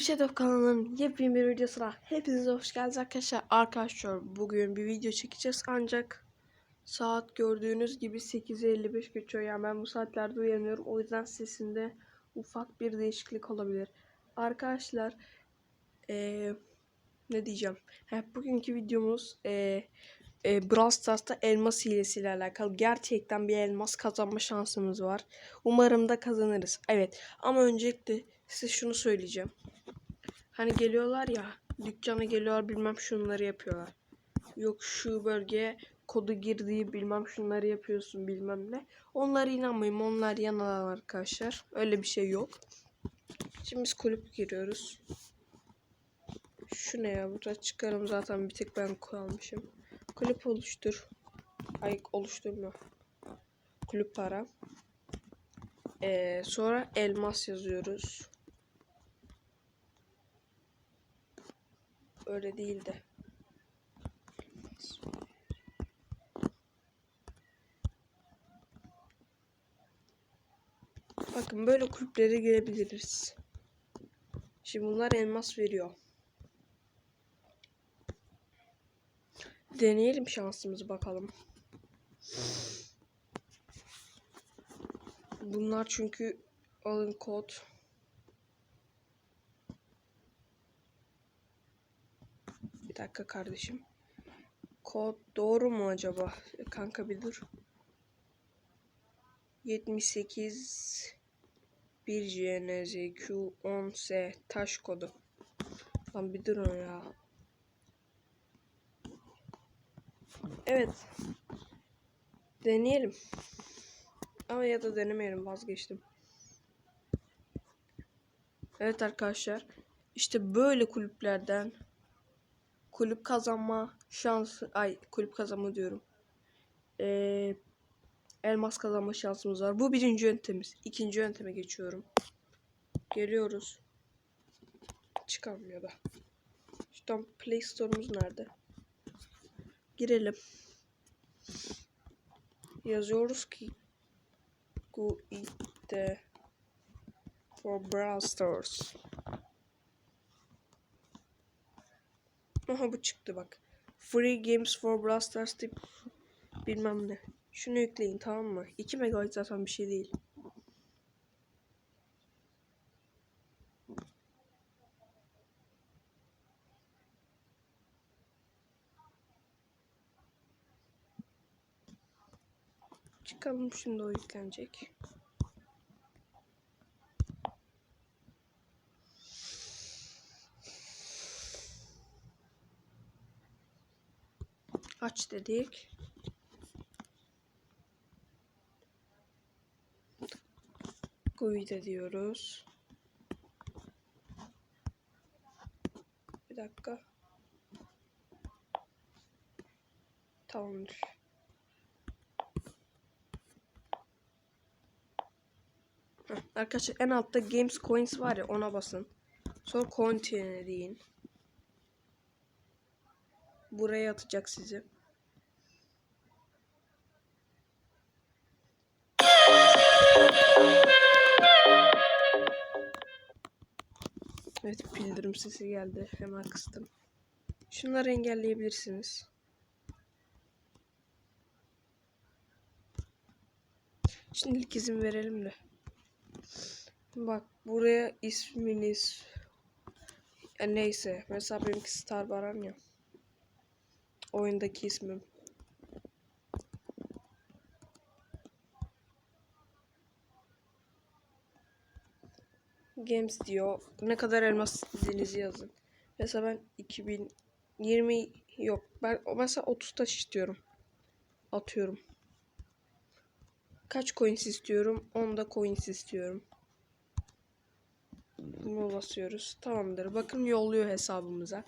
Shadow kanalının yepyeni bir videosuna hepinize hoş geldiniz arkadaşlar. Arkadaşlar bugün bir video çekeceğiz ancak saat gördüğünüz gibi 8.55 geçiyor. Yani ben bu saatlerde uyanıyorum. O yüzden sesinde ufak bir değişiklik olabilir. Arkadaşlar eee, ne diyeceğim? Ha, bugünkü videomuz eee e, Brawl Stars'ta elmas hilesiyle alakalı. Gerçekten bir elmas kazanma şansımız var. Umarım da kazanırız. Evet ama öncelikle size şunu söyleyeceğim. Hani geliyorlar ya dükkana geliyorlar bilmem şunları yapıyorlar. Yok şu bölgeye kodu girdiği bilmem şunları yapıyorsun bilmem ne. Onlara inanmayın onlar yanılan arkadaşlar. Öyle bir şey yok. Şimdi biz kulüp giriyoruz. Şu ne ya burada çıkarım zaten bir tek ben kalmışım. Kulüp oluştur. Ay oluşturma. Kulüp para. Ee, sonra elmas yazıyoruz. Öyle değil de. Bakın böyle kulüplere girebiliriz. Şimdi bunlar elmas veriyor. Deneyelim şansımızı bakalım. Bunlar çünkü alın kod. Bir dakika kardeşim. Kod doğru mu acaba? Kanka bir dur. 78 1 GNZQ 10S taş kodu. Lan bir durun ya. Evet. Deneyelim. Ama ya da denemeyelim vazgeçtim. Evet arkadaşlar. İşte böyle kulüplerden kulüp kazanma şansı ay kulüp kazanma diyorum. Ee, elmas kazanma şansımız var. Bu birinci yöntemimiz. İkinci yönteme geçiyorum. Geliyoruz. Çıkamıyor da. Şuradan Play Store'umuz nerede? Girelim. Yazıyoruz ki Guide for Brawl Stars. Aha bu çıktı bak. Free Games for Brawl Stars tip bilmem ne. Şunu yükleyin tamam mı? 2 MB zaten bir şey değil. Çıkalım şimdi o yüklenecek. Aç dedik. Guide diyoruz. Bir dakika. Tamamdır. Arkadaşlar en altta Games Coins var ya ona basın. Sonra Continue deyin. Buraya atacak sizi. Evet bildirim sesi geldi. Hemen kıstım. Şunları engelleyebilirsiniz. Şimdilik izin verelim de. Bak buraya isminiz e, neyse mesela benimki Star Baran ya. Oyundaki ismim. Games diyor. Ne kadar elmas istediğinizi yazın. Mesela ben 2020 yok. Ben mesela 30 taş istiyorum. Atıyorum. Kaç coins istiyorum? 10 da coins istiyorum. Bunu basıyoruz. Tamamdır. Bakın yolluyor hesabımıza.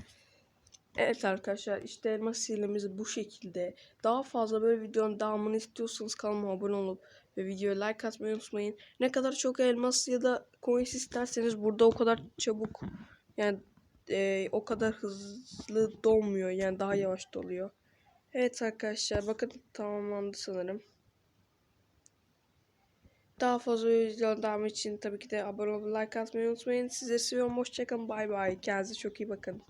Evet arkadaşlar işte elmas hilemiz bu şekilde. Daha fazla böyle videonun devamını istiyorsanız kanalıma abone olup ve videoya like atmayı unutmayın. Ne kadar çok elmas ya da coins isterseniz burada o kadar çabuk yani e, o kadar hızlı dolmuyor. Yani daha yavaş doluyor. Evet arkadaşlar bakın tamamlandı sanırım. Daha fazla videonun devamı için tabii ki de abone olup like atmayı unutmayın. Sizleri seviyorum. Hoşçakalın. Bay bay. Kendinize çok iyi bakın.